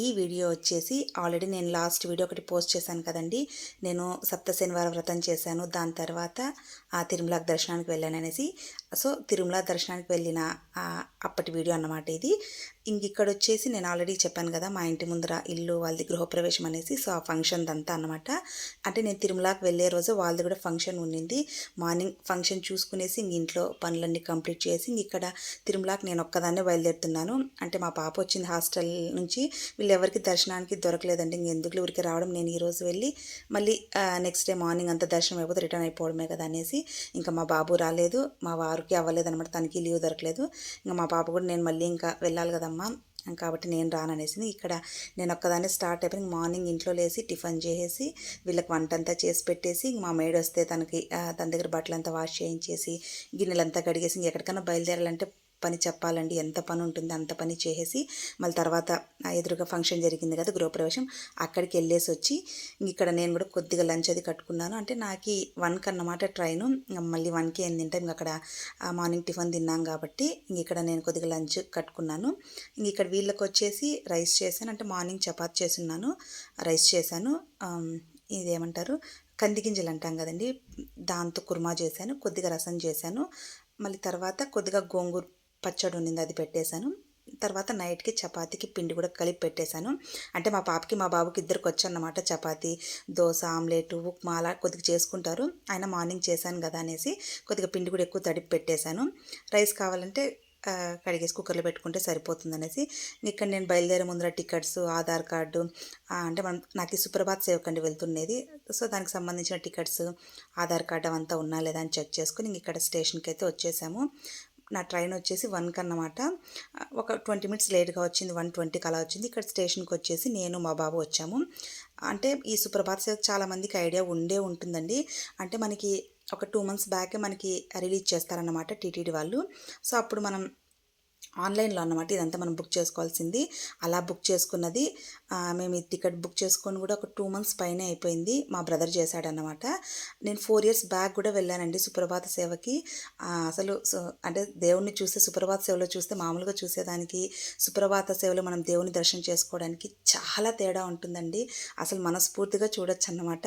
ఈ వీడియో వచ్చేసి ఆల్రెడీ నేను లాస్ట్ వీడియో ఒకటి పోస్ట్ చేశాను కదండి. నేను సప్త శనివారం వ్రతం చేశాను. దాని తర్వాత ఆ తిరుమల దర్శనానికి వెళ్ళాను అనేసి. సో తిరుమల దర్శనానికి వెళ్ళిన అప్పటి వీడియో అన్నమాట ఇది. ఇంక ఇక్కడ వచ్చేసి నేను ఆల్రెడీ చెప్పాను కదా మా ఇంటి ముందర ఇల్లు వాళ్ళది గృహప్రవేశం అనేసి. సో ఆ ఫంక్షన్ అంతా అనమాట అంటే నేను తిరుమలకి వెళ్ళే రోజు వాళ్ళది కూడా ఫంక్షన్ ఉండింది. మార్నింగ్ ఫంక్షన్ చూసుకునేసి ఇంక ఇంట్లో పనులన్నీ కంప్లీట్ చేసి ఇక్కడ తిరుమలకి నేను ఒక్కదాన్నే బయలుదేరుతున్నాను. అంటే మా పాప వచ్చింది హాస్టల్ నుంచి. వీళ్ళు ఎవరికి దర్శనానికి దొరకలేదండి. ఇంక ఎందుకు ఊరికి రావడం? నేను ఈరోజు వెళ్ళి మళ్ళీ నెక్స్ట్ డే మార్నింగ్ అంతా దర్శనం అయిపోతే రిటర్న్ అయిపోవడమే కదా అనేసి ఇంకా మా బాబు రాలేదు. మా వారికి అవ్వలేదు అనమాట తనకి లీవ్ దొరకలేదు. ఇంకా మా పాప కూడా నేను మళ్ళీ ఇంకా వెళ్ళాలి కదమ్మా. కాబట్టి నేను రాననేసింది ఇక్కడ నేను ఒక్కదాన్ని స్టార్ట్ అయిపోయింది మార్నింగ్ ఇంట్లో లేసి టిఫిన్ చేసేసి వీళ్ళకి వంట అంతా చేసి పెట్టేసి మా మేడ్ వస్తే తనకి తన దగ్గర బట్టలంతా వాష్ చేయించేసి గిన్నెలంతా కడిగేసి ఇంక ఎక్కడికైనా బయలుదేరాలంటే పని చెప్పాలండి ఎంత పని ఉంటుంది అంత పని చేసేసి మళ్ళీ తర్వాత ఎదురుగా ఫంక్షన్ జరిగింది కదా గృహప్రవేశం అక్కడికి వెళ్ళేసి వచ్చి ఇంక ఇక్కడ నేను కూడా కొద్దిగా లంచ్ అది కట్టుకున్నాను. అంటే నాకు వన్కి అన్నమాట ట్రైను మళ్ళీ వన్కి ఏం తింటాం ఇంక అక్కడ మార్నింగ్ టిఫిన్ తిన్నాం కాబట్టి ఇంక ఇక్కడ నేను కొద్దిగా లంచ్ కట్టుకున్నాను. ఇంక ఇక్కడ వీళ్ళకి వచ్చేసి రైస్ చేశాను అంటే మార్నింగ్ చపాతి చేస్తున్నాను రైస్ చేశాను ఇదేమంటారు కంది గింజలు అంటాం కదండి దాంతో కుర్మా చేశాను కొద్దిగా రసం చేశాను మళ్ళీ తర్వాత కొద్దిగా గోంగూర పచ్చడి ఉన్నింది అది పెట్టేశాను. తర్వాత నైట్కి చపాతీకి పిండి కూడా కలిపి పెట్టేశాను. అంటే మా పాపకి మా బాబుకి ఇద్దరికి వచ్చానమాట చపాతీ దోశ ఆమ్లెట్ ఉప్మా అలా కొద్దిగా చేసుకుంటారు. ఆయన మార్నింగ్ చేశాను కదా అనేసి కొద్దిగా పిండి కూడా ఎక్కువ తడిపి పెట్టేశాను. రైస్ కావాలంటే కడిగేసి కుక్కర్లో పెట్టుకుంటే సరిపోతుంది అనేసి ఇక్కడ నేను బయలుదేరే ముందర టికెట్స్ ఆధార్ కార్డు అంటే మనం నాకు ఈ సుప్రభాత్ సేవకండి వెళ్తుండేది. సో దానికి సంబంధించిన టికెట్స్ ఆధార్ కార్డు అవంతా ఉన్నా లేదా అని చెక్ చేసుకుని ఇక్కడ స్టేషన్కి అయితే వచ్చేసాము. నా ట్రైన్ వచ్చేసి వన్కి అన్నమాట ఒక ట్వంటీ మినిట్స్ లేట్గా వచ్చింది వన్ ట్వంటీకి అలా వచ్చింది. ఇక్కడ స్టేషన్కి వచ్చేసి నేను మా బాబు వచ్చాము. అంటే ఈ సుప్రభాత్ సేవ చాలామందికి ఐడియా ఉండే ఉంటుందండి. అంటే మనకి ఒక టూ మంత్స్ బ్యాకే మనకి రిలీజ్ చేస్తారన్నమాట టీటీడీ వాళ్ళు. సో అప్పుడు మనం ఆన్లైన్లో అన్నమాట ఇదంతా మనం బుక్ చేసుకోవాల్సింది. అలా బుక్ చేసుకున్నది. మేము ఈ టికెట్ బుక్ చేసుకొని కూడా ఒక టూ మంత్స్ పైనే అయిపోయింది. మా బ్రదర్ చేశాడన్నమాట. నేను ఫోర్ ఇయర్స్ బ్యాక్ కూడా వెళ్ళానండి సుప్రభాత సేవకి. అసలు అంటే దేవుణ్ణి చూస్తే సుప్రభాత సేవలో చూస్తే మామూలుగా చూసేదానికి సుప్రభాత సేవలో మనం దేవుని దర్శనం చేసుకోవడానికి చాలా తేడా ఉంటుందండి. అసలు మనస్ఫూర్తిగా చూడొచ్చు అన్నమాట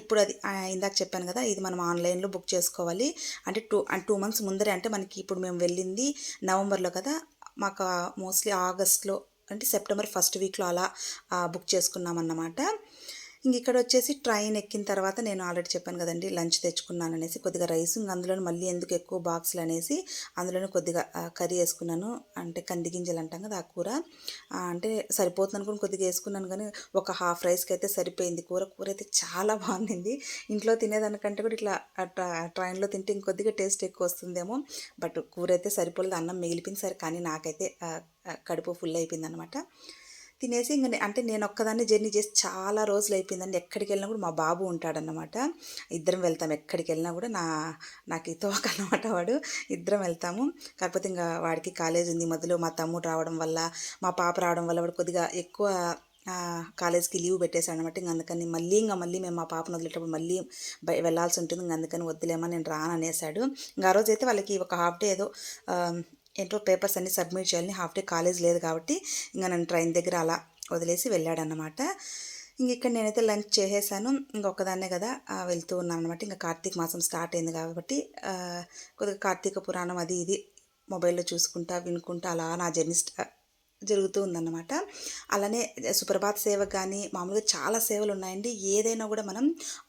ఇప్పుడు అది ఇందాక చెప్పాను కదా ఇది మనం ఆన్లైన్లో బుక్ చేసుకోవాలి. అంటే టూ టూ మంత్స్ ముందరే అంటే మనకి ఇప్పుడు మేము వెళ్ళింది నవంబర్లో కదా మాకు మోస్ట్లీ ఆగస్ట్లో అంటే సెప్టెంబర్ ఫస్ట్ వీక్లో అలా బుక్ చేసుకున్నాం అన్నమాట ఇంక ఇక్కడ వచ్చేసి ట్రైన్ ఎక్కిన తర్వాత నేను ఆల్రెడీ చెప్పాను కదండి లంచ్ తెచ్చుకున్నాను అనేసి కొద్దిగా రైస్ ఇంక అందులో మళ్ళీ ఎందుకు ఎక్కువ బాక్సులు అనేసి అందులోనే కొద్దిగా కర్రీ వేసుకున్నాను. అంటే కంది గింజలు అంటాం కదా ఆ కూర. అంటే సరిపోతుంది అనుకుని కొద్దిగా వేసుకున్నాను కానీ ఒక హాఫ్ రైస్కి అయితే సరిపోయింది కూర. కూర అయితే చాలా బాగుంది ఇంట్లో తినేదానికంటే కూడా ఇట్లా ట్రైన్లో తింటే ఇంకొద్దిగా టేస్ట్ ఎక్కువ వస్తుందేమో. బట్ కూర అయితే సరిపోలేదు. అన్నం మిగిలిపోయింది సరే కానీ నాకైతే కడుపు ఫుల్ అయిపోయింది అనమాట తినేసి ఇంక అంటే నేను ఒక్కదాన్ని జర్నీ చేసి చాలా రోజులు అయిపోయిందండి ఎక్కడికి వెళ్ళినా కూడా మా బాబు ఉంటాడన్నమాట. ఇద్దరం వెళ్తాం. ఎక్కడికి వెళ్ళినా కూడా నా నాకు ఈ తోక అనమాట వాడు. ఇద్దరం వెళ్తాము. కాకపోతే ఇంకా వాడికి కాలేజ్ ఉంది. మధ్యలో మా తమ్ముడు రావడం వల్ల మా పాప రావడం వల్ల వాడు కొద్దిగా ఎక్కువ కాలేజ్కి లీవ్ పెట్టేశాడు అనమాట ఇంక అందుకని మళ్ళీ ఇంకా మళ్ళీ మేము మా పాపను వదిలేటప్పుడు మళ్ళీ బయ వెళ్ళాల్సి ఉంటుంది. ఇంక అందుకని వద్దులేమా నేను రాను అనేసాడు ఇంకా ఆ రోజు అయితే వాళ్ళకి ఒక హాఫ్ డే ఏదో ఏంటో పేపర్స్ అన్ని సబ్మిట్ చేయాలని హాఫ్ డే కాలేజ్ లేదు కాబట్టి ఇంకా నన్ను ట్రైన్ దగ్గర అలా వదిలేసి వెళ్ళాడనమాట ఇంక ఇక్కడ నేనైతే లంచ్ చేసేసాను. ఇంకొకదాన్నే కదా వెళ్తూ ఉన్నాను అనమాట ఇంకా కార్తీక మాసం స్టార్ట్ అయింది కాబట్టి కొద్దిగా కార్తీక పురాణం అది ఇది మొబైల్లో చూసుకుంటా వినుకుంటా అలా నా జర్నీ జరుగుతూ ఉందన్నమాట. అలానే సుప్రభాత్ సేవ కానీ మామూలుగా చాలా సేవలు ఉన్నాయండి ఏదైనా కూడా మనం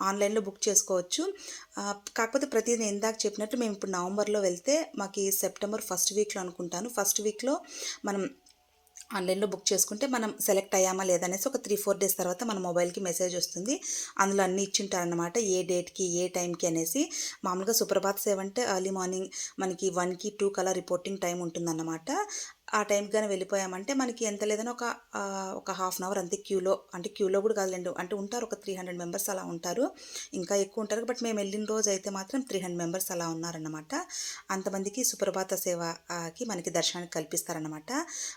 ఆన్లైన్లో బుక్ చేసుకోవచ్చు. కాకపోతే ప్రతిదీ నేను ఇందాక చెప్పినట్టు మేము ఇప్పుడు నవంబర్లో వెళ్తే మాకు సెప్టెంబర్ ఫస్ట్ వీక్లో అనుకుంటాను. ఫస్ట్ వీక్లో మనం ఆన్లైన్లో బుక్ చేసుకుంటే మనం సెలెక్ట్ అయ్యామా లేదనేసి ఒక త్రీ ఫోర్ డేస్ తర్వాత మన మొబైల్కి మెసేజ్ వస్తుంది. అందులో అన్నీ ఇచ్చింటారనమాట ఏ డేట్కి ఏ టైంకి అనేసి. మామూలుగా సుప్రభాత్ సేవ అంటే ఎర్లీ మార్నింగ్ మనకి వన్కి టూ కల్లా రిపోర్టింగ్ టైం ఉంటుందన్నమాట. ఆ టైంకి కానీ వెళ్ళిపోయామంటే మనకి ఎంత లేదని ఒక ఒక హాఫ్ అన్ అవర్ అంతే క్యూలో అంటే క్యూలో కూడా కాదులేండి అంటే ఉంటారు ఒక త్రీ హండ్రెడ్ మెంబర్స్ అలా ఉంటారు. ఇంకా ఎక్కువ ఉంటారు బట్ మేము వెళ్ళిన రోజు అయితే మాత్రం త్రీ హండ్రెడ్ మెంబర్స్ అలా ఉన్నారన్నమాట. అంతమందికి సుప్రభాత సేవకి మనకి దర్శనానికి కల్పిస్తారనమాట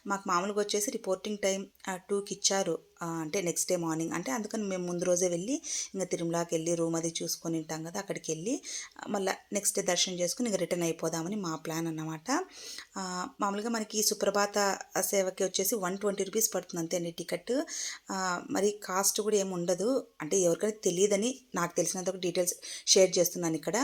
మాకు మామూలుగా వచ్చేసి రిపోర్టింగ్ టైం టూకి ఇచ్చారు. అంటే నెక్స్ట్ డే మార్నింగ్ అంటే అందుకని మేము ముందు రోజే వెళ్ళి ఇంకా తిరుమలకి వెళ్ళి రూమ్ అది చూసుకొని ఉంటాం కదా అక్కడికి వెళ్ళి మళ్ళీ నెక్స్ట్ డే దర్శనం చేసుకుని ఇంకా రిటర్న్ అయిపోదామని మా ప్లాన్ అన్నమాట. మామూలుగా మనకి ఈ సుప్రభాత సేవకి వచ్చేసి వన్ ట్వంటీ రూపీస్ పడుతుంది అంతేండి టికెట్. మరి కాస్ట్ కూడా ఏమి ఉండదు. అంటే ఎవరికైనా తెలియదని నాకు తెలిసినంత ఒక డీటెయిల్స్ షేర్ చేస్తున్నాను ఇక్కడ.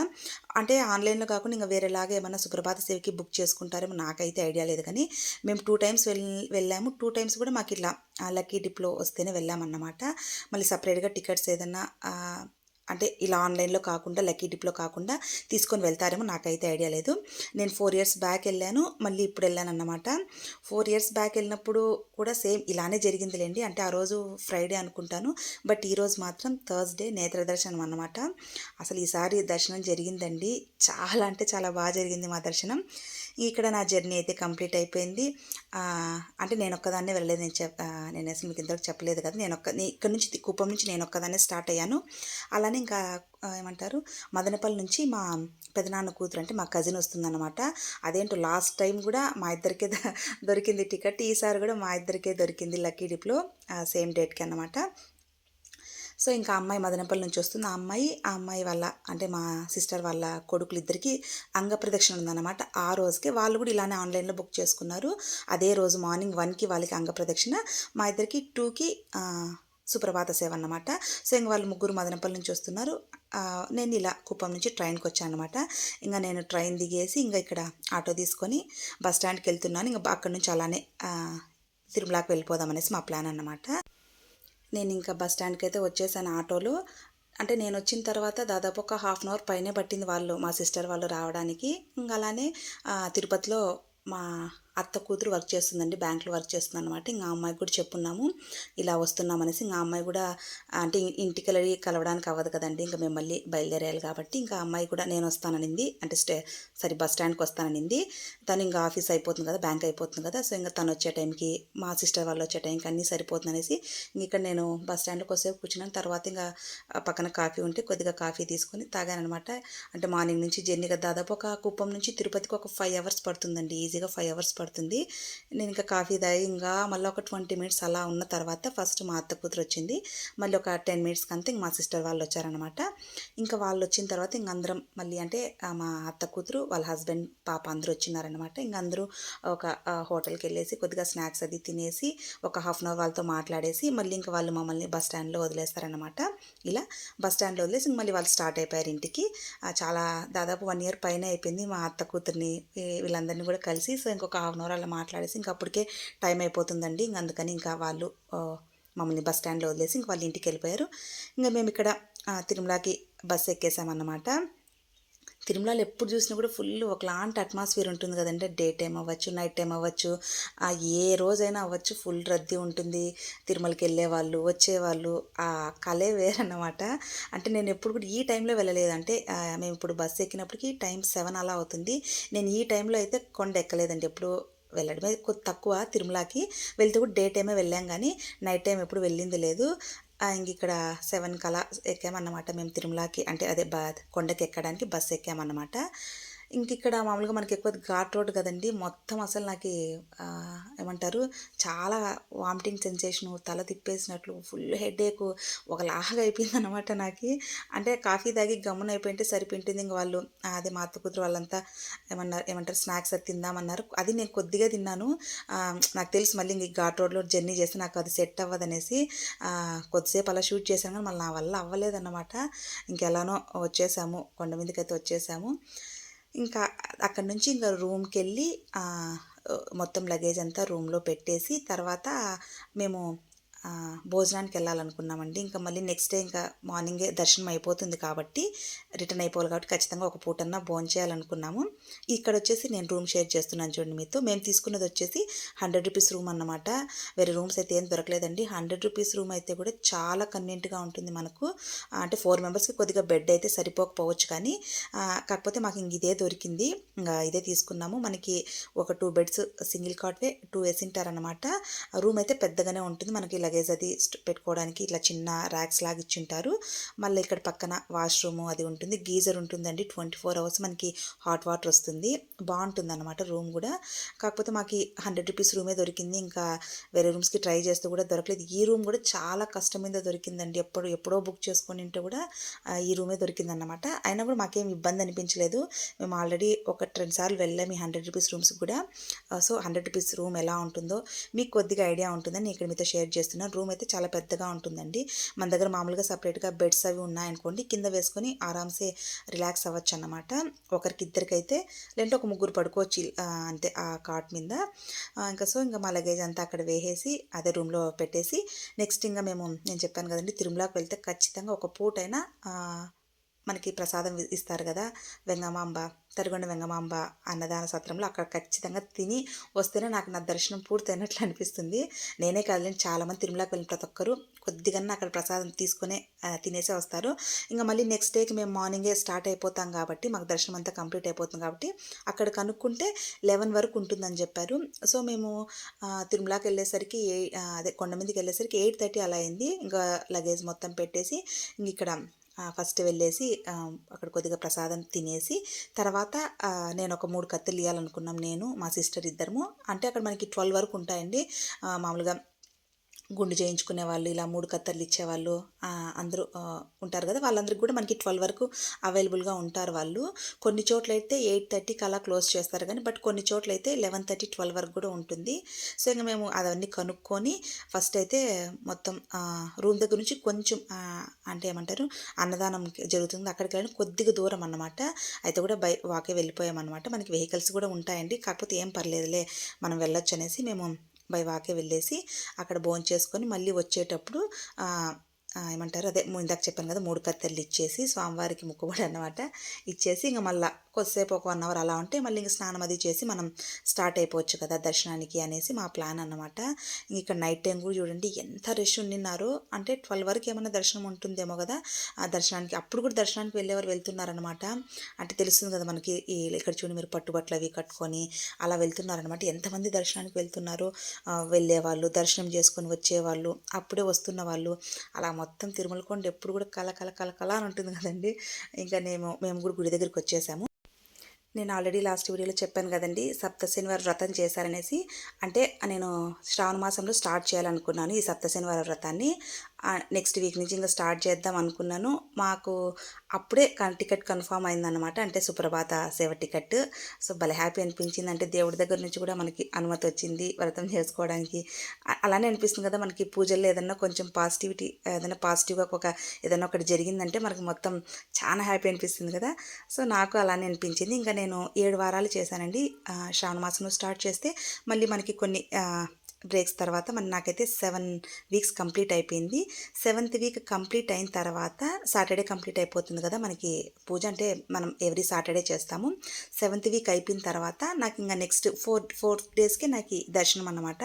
అంటే ఆన్లైన్లో కాకుండా ఇంకా వేరేలాగా ఏమైనా సుప్రభాత సేవకి బుక్ చేసుకుంటారేమో నాకైతే ఐడియా లేదు కానీ మేము టూ టైమ్స్ వెళ్ వెళ్ళాము. టూ టైమ్స్ కూడా మాకు ఇట్లా లక్కీ డిప్లో వస్తేనే వెళ్ళామన్నమాట. మళ్ళీ సపరేట్గా టికెట్స్ ఏదన్నా అంటే ఇలా ఆన్లైన్లో కాకుండా లక్కీ డిప్లో కాకుండా తీసుకొని వెళ్తారేమో నాకైతే ఐడియా లేదు. నేను ఫోర్ ఇయర్స్ బ్యాక్ వెళ్ళాను మళ్ళీ ఇప్పుడు వెళ్ళాను అన్నమాట ఫోర్ ఇయర్స్ బ్యాక్ వెళ్ళినప్పుడు కూడా సేమ్ ఇలానే జరిగిందిలేండి. అంటే ఆ రోజు ఫ్రైడే అనుకుంటాను బట్ ఈరోజు మాత్రం థర్స్డే నేత్ర దర్శనం అన్నమాట. అసలు ఈసారి దర్శనం జరిగిందండి. చాలా అంటే చాలా బాగా జరిగింది మా దర్శనం. ఇక్కడ నా జర్నీ అయితే కంప్లీట్ అయిపోయింది. అంటే నేను ఒక్కదాన్నే వెళ్ళలేదు. నేను చెప్ నేను అసలు మీకు ఇంతవరకు చెప్పలేదు కదా. నేను ఒక్క ఇక్కడ నుంచి కుప్పం నుంచి నేను ఒక్కదాన్నే స్టార్ట్ అయ్యాను. అలానే ఇంకా ఏమంటారు మదనపల్లి నుంచి మా పెదనాన్న కూతురు అంటే మా కజిన్ వస్తుందన్నమాట. అదేంటో లాస్ట్ టైం కూడా మా ఇద్దరికే ద- దొరికింది టికెట్. ఈసారి కూడా మా ఇద్దరికే దొరికింది లక్కీ డిప్లో సేమ్ డేట్కి అన్నమాట. సో ఇంకా అమ్మాయి మదనపల్లి నుంచి వస్తుంది. ఆ అమ్మాయి ఆ అమ్మాయి వాళ్ళ అంటే మా సిస్టర్ వాళ్ళ కొడుకులు ఇద్దరికి అంగ ప్రదక్షిణ ఉందన్నమాట. ఆ రోజుకి వాళ్ళు కూడా ఇలానే ఆన్లైన్లో బుక్ చేసుకున్నారు. అదే రోజు మార్నింగ్ వన్కి వాళ్ళకి అంగ ప్రదక్షిణ మా ఇద్దరికి టూకి సుప్రభాత సేవ అన్నమాట. సో ఇంక వాళ్ళు ముగ్గురు మదనపల్లి నుంచి వస్తున్నారు. నేను ఇలా కుప్పం నుంచి ట్రైన్కి వచ్చాను అనమాట ఇంకా నేను ట్రైన్ దిగేసి ఇంకా ఇక్కడ ఆటో తీసుకొని బస్ స్టాండ్కి వెళ్తున్నాను. ఇంకా అక్కడ నుంచి అలానే తిరుమలకి వెళ్ళిపోదాం అనేసి మా ప్లాన్ అన్నమాట. నేను ఇంకా బస్ స్టాండ్కి అయితే వచ్చేసాను ఆటోలో. అంటే నేను వచ్చిన తర్వాత దాదాపు ఒక హాఫ్ అన్ అవర్ పైనే పట్టింది వాళ్ళు మా సిస్టర్ వాళ్ళు రావడానికి. ఇంకా అలానే తిరుపతిలో మా అత్త కూతురు వర్క్ చేస్తుందండి బ్యాంక్లో వర్క్ చేస్తుంది అనమాట ఇంకా అమ్మాయికి కూడా చెప్పున్నాము. ఇలా వస్తున్నాం అనేసి ఇంకా అమ్మాయి కూడా అంటే ఇంటికి వెళ్ళి కలవడానికి అవ్వదు కదండి. ఇంకా మేము మళ్ళీ బయలుదేరేయాలి కాబట్టి ఇంకా అమ్మాయి కూడా నేను వస్తాననింది. అంటే స్టే సరే బస్ స్టాండ్కి వస్తాననింది. తను ఇంకా ఆఫీస్ అయిపోతుంది కదా బ్యాంక్ అయిపోతుంది కదా. సో ఇంకా తను వచ్చే టైంకి మా సిస్టర్ వాళ్ళు వచ్చే టైంకి అన్నీ సరిపోతుంది అనేసి ఇక్కడ నేను బస్ స్టాండ్లో కొద్దిసేపు కూర్చున్నాను. తర్వాత ఇంకా పక్కన కాఫీ ఉంటే కొద్దిగా కాఫీ తీసుకొని తాగానమాట అంటే మార్నింగ్ నుంచి జర్నీ దాదాపు ఒక కుప్పం నుంచి తిరుపతికి ఒక ఫైవ్ అవర్స్ పడుతుందండి. ఈజీగా ఫైవ్ అవర్స్ పడుతుంది. నేను ఇంకా కాఫీ తాగి ఇంకా మళ్ళీ ఒక ట్వంటీ మినిట్స్ అలా ఉన్న తర్వాత ఫస్ట్ మా అత్త కూతురు వచ్చింది. మళ్ళీ ఒక టెన్ మినిట్స్కి అంతా ఇంక మా సిస్టర్ వాళ్ళు వచ్చారనమాట ఇంకా వాళ్ళు వచ్చిన తర్వాత ఇంక అందరం మళ్ళీ అంటే మా అత్త కూతురు వాళ్ళ హస్బెండ్ పాప అందరూ వచ్చినారనమాట ఇంక అందరూ ఒక హోటల్కి వెళ్ళేసి కొద్దిగా స్నాక్స్ అది తినేసి ఒక హాఫ్ అన్ అవర్ వాళ్ళతో మాట్లాడేసి మళ్ళీ ఇంకా వాళ్ళు మమ్మల్ని బస్ స్టాండ్లో వదిలేస్తారనమాట ఇలా బస్ స్టాండ్లో వదిలేసి ఇంక మళ్ళీ వాళ్ళు స్టార్ట్ అయిపోయారు ఇంటికి. చాలా దాదాపు వన్ ఇయర్ పైన అయిపోయింది మా అత్త కూతుర్ని వీళ్ళందరినీ కూడా కలిసి. సో ఇంకొక హాఫ్ అన్ అవర్ అలా మాట్లాడేసి ఇంక అప్పటికే టైం అయిపోతుందండి. ఇంక అందుకని ఇంకా వాళ్ళు మమ్మల్ని బస్ స్టాండ్లో వదిలేసి ఇంక వాళ్ళ ఇంటికి వెళ్ళిపోయారు. ఇంకా మేము ఇక్కడ తిరుమలకి బస్ ఎక్కేసామన్నమాట. తిరుమలలో ఎప్పుడు చూసినా కూడా ఫుల్ ఒకలాంటి అట్మాస్ఫియర్ ఉంటుంది కదండి. డే టైం అవ్వచ్చు నైట్ టైం అవ్వచ్చు ఆ ఏ రోజైనా అవ్వచ్చు ఫుల్ రద్దీ ఉంటుంది. తిరుమలకి వెళ్ళేవాళ్ళు వచ్చేవాళ్ళు ఆ కలే వేరన్నమాట. అంటే నేను ఎప్పుడు కూడా ఈ టైంలో వెళ్ళలేదు అంటే మేము ఇప్పుడు బస్సు ఎక్కినప్పటికి టైం సెవెన్ అలా అవుతుంది. నేను ఈ టైంలో అయితే కొండ ఎక్కలేదండి ఎప్పుడు. వెళ్ళడమే కొద్ది తక్కువ తిరుమలకి వెళ్తే కూడా డే టైమే వెళ్ళాం కానీ నైట్ టైం ఎప్పుడు వెళ్ళింది లేదు. ఇంక ఇక్కడ సెవెన్ కలా ఎక్కామన్నమాట. మేము తిరుమలకి అంటే అదే బా కొండకి ఎక్కడానికి బస్సు ఎక్కామన్నమాట. ఇంక ఇక్కడ మామూలుగా మనకి ఎక్కువ ఘాట్ రోడ్ కదండి. మొత్తం అసలు నాకు ఏమంటారు చాలా వామిటింగ్ సెన్సేషను తల తిప్పేసినట్లు ఫుల్ హెడేక్ ఒకలాగా అయిపోయింది అనమాట నాకు. అంటే కాఫీ తాగి గమ్మున అయిపోయింటే సరిపోయింటుంది. ఇంక వాళ్ళు అదే మా అత్త కూతురు వాళ్ళంతా ఏమన్నారు ఏమంటారు స్నాక్స్ అది తిందామన్నారు. అది నేను కొద్దిగా తిన్నాను. నాకు తెలుసు మళ్ళీ ఇంక ఘాట్ రోడ్లో జర్నీ చేస్తే నాకు అది సెట్ అవ్వదనేసి కొద్దిసేపు అలా షూట్ చేశాను. కానీ మళ్ళీ నా వల్ల అవ్వలేదన్నమాట. ఇంకెలానో వచ్చేసాము కొండ మీదకి అయితే వచ్చేసాము. ఇంకా అక్కడ నుంచి ఇంకా రూమ్కి వెళ్ళి మొత్తం లగేజ్ అంతా రూమ్లో పెట్టేసి తర్వాత మేము భోజనానికి వెళ్ళాలనుకున్నామండి ఇంకా మళ్ళీ నెక్స్ట్ డే ఇంకా మార్నింగే దర్శనం అయిపోతుంది కాబట్టి రిటర్న్ అయిపోవాలి కాబట్టి ఖచ్చితంగా ఒక పూటన్నా భోజనం చేయాలనుకున్నాము. ఇక్కడ వచ్చేసి నేను రూమ్ షేర్ చేస్తున్నాను చూడండి మీతో. మేము తీసుకున్నది వచ్చేసి హండ్రెడ్ రూపీస్ రూమ్ అన్నమాట. వేరే రూమ్స్ అయితే ఏం దొరకలేదండి. హండ్రెడ్ రూపీస్ రూమ్ అయితే కూడా చాలా కన్వీనియంట్గా ఉంటుంది మనకు. అంటే ఫోర్ మెంబర్స్కి కొద్దిగా బెడ్ అయితే సరిపోకపోవచ్చు కానీ కాకపోతే మాకు ఇంక ఇదే దొరికింది. ఇంకా ఇదే తీసుకున్నాము. మనకి ఒక టూ బెడ్స్ సింగిల్ కాట్వే టూ వేసింటారనమాట రూమ్ అయితే పెద్దగానే ఉంటుంది. మనకి లగేజ్ అది పెట్టుకోవడానికి ఇట్లా చిన్న ర్యాక్స్ లాగా ఇచ్చింటారు. మళ్ళీ ఇక్కడ పక్కన వాష్రూమ్ అది ఉంటుంది. గీజర్ ఉంటుందండి. ట్వంటీ ఫోర్ అవర్స్ మనకి హాట్ వాటర్ వస్తుంది. బాగుంటుంది అనమాట రూమ్ కూడా. కాకపోతే మాకు హండ్రెడ్ రూపీస్ రూమే దొరికింది. ఇంకా వేరే రూమ్స్కి ట్రై చేస్తే కూడా దొరకలేదు. ఈ రూమ్ కూడా చాలా కష్టం మీద దొరికిందండి. ఎప్పుడు ఎప్పుడో బుక్ చేసుకుని ఉంటే కూడా ఈ రూమే దొరికిందన్నమాట. అయినా కూడా మాకేం ఇబ్బంది అనిపించలేదు. మేము ఆల్రెడీ ఒక రెండు సార్లు వెళ్ళాము ఈ హండ్రెడ్ రూపీస్ రూమ్స్ కూడా. సో హండ్రెడ్ రూపీస్ రూమ్ ఎలా ఉంటుందో మీకు కొద్దిగా ఐడియా ఉంటుందని ఇక్కడ మీతో షేర్ చేస్తున్నాను. రూమ్ అయితే చాలా పెద్దగా ఉంటుందండి. మన దగ్గర మామూలుగా సపరేట్గా బెడ్స్ అవి ఉన్నాయనుకోండి కింద వేసుకొని ఆరామ్సే రిలాక్స్ అవ్వచ్చు అన్నమాట ఒకరికి ఇద్దరికైతే లేదంటే ఒక ముగ్గురు పడుకోవచ్చు అంతే ఆ కాట్ మీద. ఇంకా సో ఇంకా మా లగేజ్ అంతా అక్కడ వేసేసి అదే రూమ్లో పెట్టేసి నెక్స్ట్ ఇంకా మేము నేను చెప్పాను కదండి తిరుమలకి వెళ్తే ఖచ్చితంగా ఒక పూటైనా మనకి ప్రసాదం ఇస్తారు కదా వెంగమాంబ. తరిగొండ వెంగమాంబ అన్నదాన సత్రంలో అక్కడ ఖచ్చితంగా తిని వస్తేనే నాకు నా దర్శనం పూర్తయినట్లు అనిపిస్తుంది. నేనే కాదులేండి చాలామంది తిరుమలకి వెళ్ళిన ప్రతి ఒక్కరు కొద్దిగా అక్కడ ప్రసాదం తీసుకునే తినేసే వస్తారు. ఇంకా మళ్ళీ నెక్స్ట్ డేకి మేము మార్నింగే స్టార్ట్ అయిపోతాం కాబట్టి మాకు దర్శనం అంతా కంప్లీట్ అయిపోతుంది కాబట్టి అక్కడ కనుక్కుంటే లెవెన్ వరకు ఉంటుందని చెప్పారు. సో మేము తిరుమలకి వెళ్ళేసరికి ఏ అదే కొండ మీదకి వెళ్ళేసరికి ఎయిట్ థర్టీ అలా అయింది. ఇంకా లగేజ్ మొత్తం పెట్టేసి ఇంక ఇక్కడ ఫస్ట్ వెళ్ళేసి అక్కడ కొద్దిగా ప్రసాదం తినేసి తర్వాత నేను ఒక మూడు కత్తులు ఇవ్వాలనుకున్నాం నేను మా సిస్టర్ ఇద్దరము. అంటే అక్కడ మనకి ట్వెల్వ్ వరకు ఉంటాయండి. మామూలుగా గుండు చేయించుకునే వాళ్ళు ఇలా మూడు కత్తర్లు ఇచ్చేవాళ్ళు అందరూ ఉంటారు కదా. వాళ్ళందరికీ కూడా మనకి ట్వెల్వ్ వరకు అవైలబుల్గా ఉంటారు వాళ్ళు. కొన్ని చోట్ల అయితే ఎయిట్ థర్టీకి అలా క్లోజ్ చేస్తారు కానీ బట్ కొన్ని చోట్ల అయితే లెవెన్ థర్టీ ట్వెల్వ్ వరకు కూడా ఉంటుంది. సో ఇంకా మేము అవన్నీ కనుక్కొని ఫస్ట్ అయితే మొత్తం రూమ్ దగ్గర నుంచి కొంచెం అంటే ఏమంటారు అన్నదానం జరుగుతుంది. అక్కడికి వెళ్ళి కొద్దిగా దూరం అన్నమాట. అయితే కూడా బై వాకే వెళ్ళిపోయామన్నమాట. మనకి వెహికల్స్ కూడా ఉంటాయండి. కాకపోతే ఏం పర్లేదులే మనం వెళ్ళొచ్చు అనేసి మేము బై వాకే వెళ్ళేసి అక్కడ భోంచేసుకొని చేసుకొని మళ్ళీ వచ్చేటప్పుడు ఏమంటారు అదే ఇందాక చెప్పాను కదా మూడు కత్తెరలు ఇచ్చేసి స్వామివారికి ముక్కుబడి అన్నమాట ఇచ్చేసి ఇంకా మళ్ళీ కొద్దిసేపు ఒక వన్ అవర్ అలా ఉంటే మళ్ళీ ఇంక స్నానం అది చేసి మనం స్టార్ట్ అయిపోవచ్చు కదా దర్శనానికి అనేసి మా ప్లాన్ అన్నమాట. ఇక్కడ నైట్ టైం కూడా చూడండి ఎంత రష్ ఉండినారో అంటే ట్వెల్వ్ వరకు ఏమైనా దర్శనం ఉంటుందేమో కదా. ఆ దర్శనానికి అప్పుడు కూడా దర్శనానికి వెళ్ళేవారు వెళ్తున్నారనమాట అంటే తెలుస్తుంది కదా మనకి ఇక్కడ చూడండి మీరు పట్టుబట్టలు అవి కట్టుకొని అలా వెళ్తున్నారనమాట ఎంతమంది దర్శనానికి వెళ్తున్నారు. వెళ్ళేవాళ్ళు దర్శనం చేసుకొని వచ్చేవాళ్ళు అప్పుడే వస్తున్న వాళ్ళు. అలా మొత్తం తిరుమల కొండ ఎప్పుడు కూడా కల కల కల కల అని ఉంటుంది కదండి. ఇంకా మేము మేము కూడా గుడి దగ్గరికి వచ్చేసాము. నేను ఆల్రెడీ లాస్ట్ వీడియోలో చెప్పాను కదండి సప్త శనివారం వ్రతం చేశారనేసి. అంటే నేను శ్రావణ మాసంలో స్టార్ట్ చేయాలనుకున్నాను ఈ సప్త శనివారం వ్రతాన్ని. నెక్స్ట్ వీక్ నుంచి ఇంకా స్టార్ట్ చేద్దాం అనుకున్నాను. మాకు అప్పుడే టికెట్ కన్ఫామ్ అయిందనమాట అంటే సుప్రభాత సేవ టికెట్ సో భలే హ్యాపీ అనిపించింది. అంటే దేవుడి దగ్గర నుంచి కూడా మనకి అనుమతి వచ్చింది వ్రతం చేసుకోవడానికి. అలానే అనిపిస్తుంది కదా మనకి పూజల్లో ఏదన్నా కొంచెం పాజిటివిటీ ఏదైనా పాజిటివ్గా ఒక ఏదైనా ఒకటి జరిగిందంటే మనకి మొత్తం చాలా హ్యాపీ అనిపిస్తుంది కదా. సో నాకు అలానే అనిపించింది. ఇంకా నేను ఏడు వారాలు చేశానండి. శ్రావణ మాసంలో స్టార్ట్ చేస్తే మళ్ళీ మనకి కొన్ని బ్రేక్స్ తర్వాత మన నాకైతే సెవెన్ వీక్స్ కంప్లీట్ అయిపోయింది. సెవెంత్ వీక్ కంప్లీట్ అయిన తర్వాత సాటర్డే కంప్లీట్ అయిపోతుంది కదా మనకి పూజ అంటే మనం ఎవ్రీ సాటర్డే చేస్తాము. సెవెంత్ వీక్ అయిపోయిన తర్వాత నాకు ఇంకా నెక్స్ట్ ఫోర్ ఫోర్ డేస్కి నాకు దర్శనం అన్నమాట.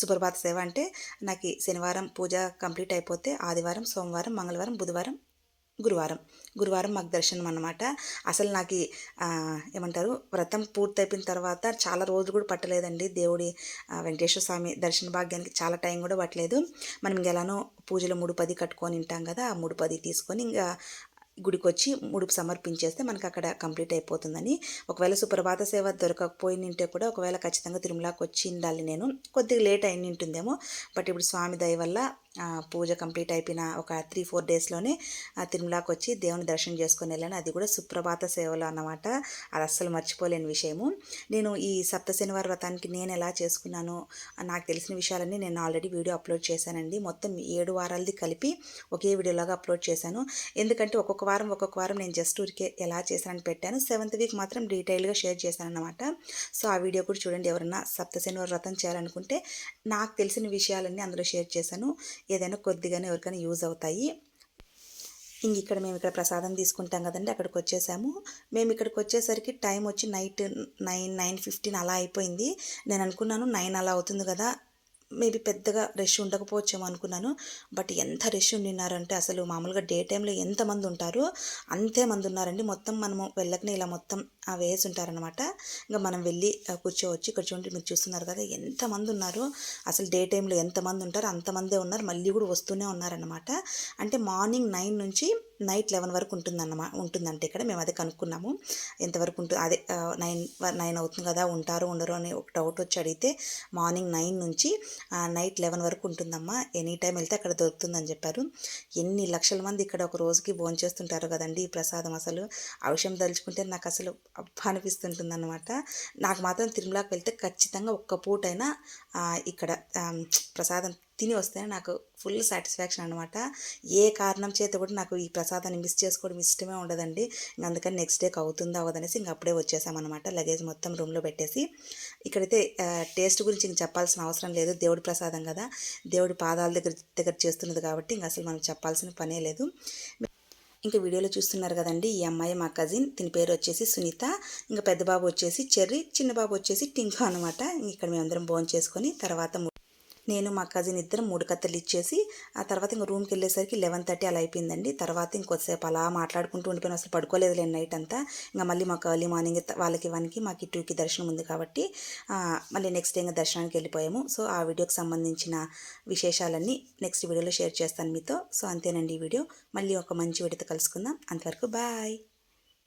సుప్రభాత సేవ అంటే నాకు శనివారం పూజ కంప్లీట్ అయిపోతే ఆదివారం సోమవారం మంగళవారం బుధవారం గురువారం. గురువారం మాకు దర్శనం అనమాట అసలు నాకు ఏమంటారు వ్రతం పూర్తయిపోయిన తర్వాత చాలా రోజులు కూడా పట్టలేదండి. దేవుడి వెంకటేశ్వర స్వామి దర్శన భాగ్యానికి చాలా టైం కూడా పట్టలేదు. మనం ఇంకెలానో పూజలు మూడు పది కట్టుకొని ఉంటాం కదా ఆ మూడు పది తీసుకొని ఇంకా గుడికి వచ్చి ముడుపు సమర్పించేస్తే మనకి అక్కడ కంప్లీట్ అయిపోతుందని. ఒకవేళ సుప్రభాత సేవ దొరకకపోయి నింటే కూడా ఒకవేళ ఖచ్చితంగా తిరుమలకి వచ్చి ఉండాలి నేను. కొద్దిగా లేట్ అయిన ఉంటుందేమో. బట్ ఇప్పుడు స్వామి దయ వల్ల పూజ కంప్లీట్ అయిపోయిన ఒక త్రీ ఫోర్ డేస్లోనే తిరుమలకి వచ్చి దేవుని దర్శనం చేసుకుని వెళ్ళాను. అది కూడా సుప్రభాత సేవలు అన్నమాట. అది అస్సలు మర్చిపోలేని విషయము. నేను ఈ సప్త శనివార వ్రతానికి నేను ఎలా చేసుకున్నాను నాకు తెలిసిన విషయాలన్నీ నేను ఆల్రెడీ వీడియో అప్లోడ్ చేశానండి. మొత్తం ఏడు వారాలది కలిపి ఒకే వీడియోలాగా అప్లోడ్ చేశాను. ఎందుకంటే ఒక్కొక్క వారం ఒక్కొక్క వారం నేను జస్ట్ ఊరికే ఎలా చేశానని పెట్టాను. సెవెంత్ వీక్ మాత్రం డీటెయిల్గా షేర్ చేశాను అనమాట సో ఆ వీడియో కూడా చూడండి ఎవరన్నా సప్త శనివారం వ్రతం చేయాలనుకుంటే నాకు తెలిసిన విషయాలన్నీ అందులో షేర్ చేశాను. ఏదైనా కొద్దిగానే ఎవరికైనా యూజ్ అవుతాయి. ఇంక ఇక్కడ మేము ఇక్కడ ప్రసాదం తీసుకుంటాం కదండి అక్కడికి వచ్చేసాము. మేము ఇక్కడికి వచ్చేసరికి టైం వచ్చి నైట్ నైన్ నైన్ ఫిఫ్టీన్ అలా అయిపోయింది. నేను అనుకున్నాను నైన్ అలా అవుతుంది కదా మేబీ పెద్దగా రష్ ఉండకపోవచ్చేమో అనుకున్నాను. బట్ ఎంత రష్ ఉండినారంటే అసలు మామూలుగా డే టైంలో ఎంతమంది ఉంటారు అంతే మంది ఉన్నారండి. మొత్తం మనము వెళ్ళకనే ఇలా మొత్తం వేసి ఉంటారనమాట ఇంకా మనం వెళ్ళి కూర్చోవచ్చు. ఇక్కడ చూడండి మీరు చూస్తున్నారు కదా ఎంతమంది ఉన్నారు. అసలు డే టైంలో ఎంతమంది ఉంటారు అంతమందే ఉన్నారు. మళ్ళీ కూడా వస్తూనే ఉన్నారనమాట అంటే మార్నింగ్ నైన్ నుంచి నైట్ లెవెన్ వరకు ఉంటుందన్నమా ఉంటుందంటే ఇక్కడ మేము అదే కనుక్కున్నాము. ఎంతవరకు ఉంటుంది అదే నైన్ నైన్ అవుతుంది కదా ఉంటారు ఉండరు అని ఒక డౌట్ వచ్చి అడిగితే మార్నింగ్ నైన్ నుంచి నైట్ లెవెన్ వరకు ఉంటుందమ్మా ఎనీ టైం వెళ్తే అక్కడ దొరుకుతుందని చెప్పారు. ఎన్ని లక్షల మంది ఇక్కడ ఒక రోజుకి భోంచేస్తుంటారు కదండి ఈ ప్రసాదం అసలు. ఆ విషయం తలుచుకుంటే నాకు అసలు అబ్బా అనిపిస్తుంటుంది అనమాట నాకు మాత్రం తిరుమలకి వెళ్తే ఖచ్చితంగా ఒక్క పూటైనా ఇక్కడ ప్రసాదం తిని వస్తే నాకు ఫుల్ సాటిస్ఫాక్షన్ అనమాట ఏ కారణం చేత కూడా నాకు ఈ ప్రసాదాన్ని మిస్ చేసుకోవడం ఇష్టమే ఉండదండి. అందుకని నెక్స్ట్ డేకి అవుతుందా అవదనేసి ఇంక అప్పుడే వచ్చేసామన్నమాట లగేజ్ మొత్తం రూమ్లో పెట్టేసి. ఇక్కడైతే టేస్ట్ గురించి ఇంక చెప్పాల్సిన అవసరం లేదు. దేవుడి ప్రసాదం కదా. దేవుడి పాదాల దగ్గర దగ్గర చేస్తున్నది కాబట్టి ఇంక అసలు మనం చెప్పాల్సిన పనే లేదు. ఇంకా వీడియోలో చూస్తున్నారు కదండి ఈ అమ్మాయి మా కజిన్. దీని పేరు వచ్చేసి సునీత. ఇంకా పెద్ద బాబు వచ్చేసి చెర్రీ. చిన్న బాబు వచ్చేసి టింకా అనమాట ఇక్కడ మేమందరం భోజనం చేసుకొని తర్వాత నేను మా కజిన్ ఇద్దరం మూడు కత్తలు ఇచ్చేసి ఆ తర్వాత ఇంకా రూమ్కి వెళ్ళేసరికి లెవెన్ థర్టీ అలా అయిపోయిందండి. తర్వాత ఇంకొద్దిసేపు అలా మాట్లాడుకుంటూ ఉండిపోయిన అసలు పడుకోలేదు నైట్ అంతా. ఇంకా మళ్ళీ మాకు ఎర్లీ మార్నింగ్ వాళ్ళకి వన్కి మాకు టూకి దర్శనం ఉంది కాబట్టి మళ్ళీ నెక్స్ట్ డే ఇంకా దర్శనానికి వెళ్ళిపోయాము. సో ఆ వీడియోకి సంబంధించిన విశేషాలన్నీ నెక్స్ట్ వీడియోలో షేర్ చేస్తాను మీతో. సో అంతేనండి ఈ వీడియో మళ్ళీ ఒక మంచి వీడియోతో కలుసుకుందాం. అంతవరకు బాయ్